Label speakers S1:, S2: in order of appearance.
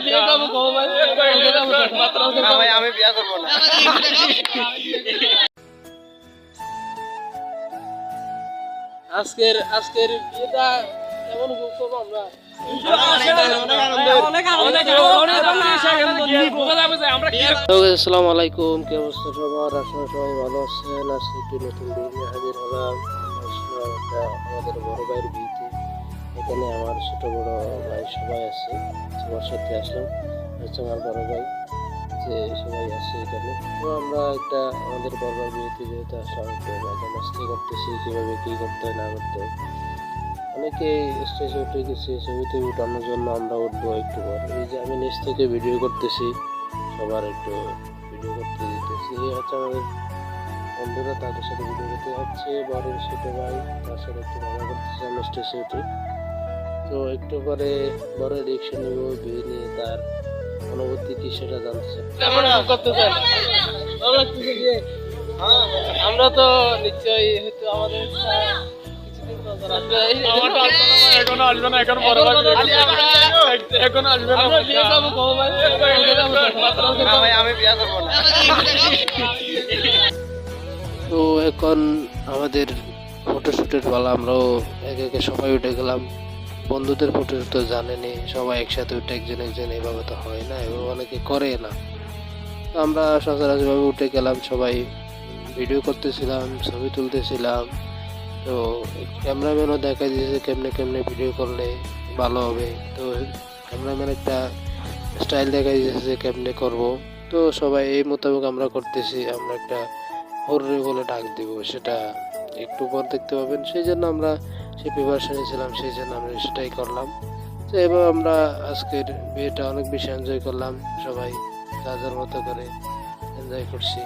S1: বিয়ে আজকের আজকের বিয়েটা করব আমরা আসসালামু আলাইকুম। নতুন হাজির আমাদের বড় ভাইয়ের বিয়েতে এখানে আমার ছোট বড় ভাই সবাই আছে, সবার সাথে আসলাম। হচ্ছে আমার বড় ভাই, যে সবাই আছে এখানে। তো আমরা একটা আমাদের বড় ভাই বিয়েতে যেহেতু আসলাম মাস্তি করতেছি, কীভাবে কী করতে হয়, না করতে হয়। অনেকে স্টেজে উঠে গেছে, ছবিতে উঠানোর জন্য আমরা উঠবো একটু পর। এই যে আমি নিচ থেকে ভিডিও করতেছি, সবার একটু ভিডিও করতে দিতেছি। এই হচ্ছে আমাদের বন্ধুরা, তাদের সাথে ভিডিও করতে যাচ্ছে। বড় ছোট ভাই, তার সাথে একটু মজা করতেছি আমি স্টেজে উঠে। তো একটু পরে বড় রিক্সা নিব বিয়ে নিয়ে তার অনুভূতি কি সেটা জানতে চাই। কেমন করতে চান ভালো লাগতেছে যে আমরা তো নিশ্চয়ই হয়তো আমাদের আসবে।
S2: না এখন বড় এখন আসবে না।
S1: তো এখন আমাদের ফটোশ্যুটের পালা আমরাও একে একে সবাই উঠে গেলাম। বন্ধুদের ফটো তো জানেনি সবাই একসাথে উঠে একজন একজন এভাবে তো হয় না এবং অনেকে করে না। আমরা সচরাচরভাবে উঠে গেলাম, সবাই ভিডিও করতেছিলাম, ছবি তুলতেছিলাম। তো ক্যামেরাম্যানও দেখা দিয়েছে কেমনে কেমনে ভিডিও করলে ভালো হবে। তো ক্যামেরাম্যান একটা স্টাইল দেখা দিয়েছে কেমনে করব। তো সবাই এই মোতাবেক আমরা করতেছি, আমরা একটা হররে বলে ডাক দিব, সেটা একটু পর দেখতে পাবেন। সেই জন্য আমরা সেই প্রিপারেশনে ছিলাম সেই জন্য আমরা সেটাই করলাম। তো এবার আমরা আজকের বিয়েটা অনেক বেশি এনজয় করলাম, সবাই যার যার মতো করে এনজয় করছি।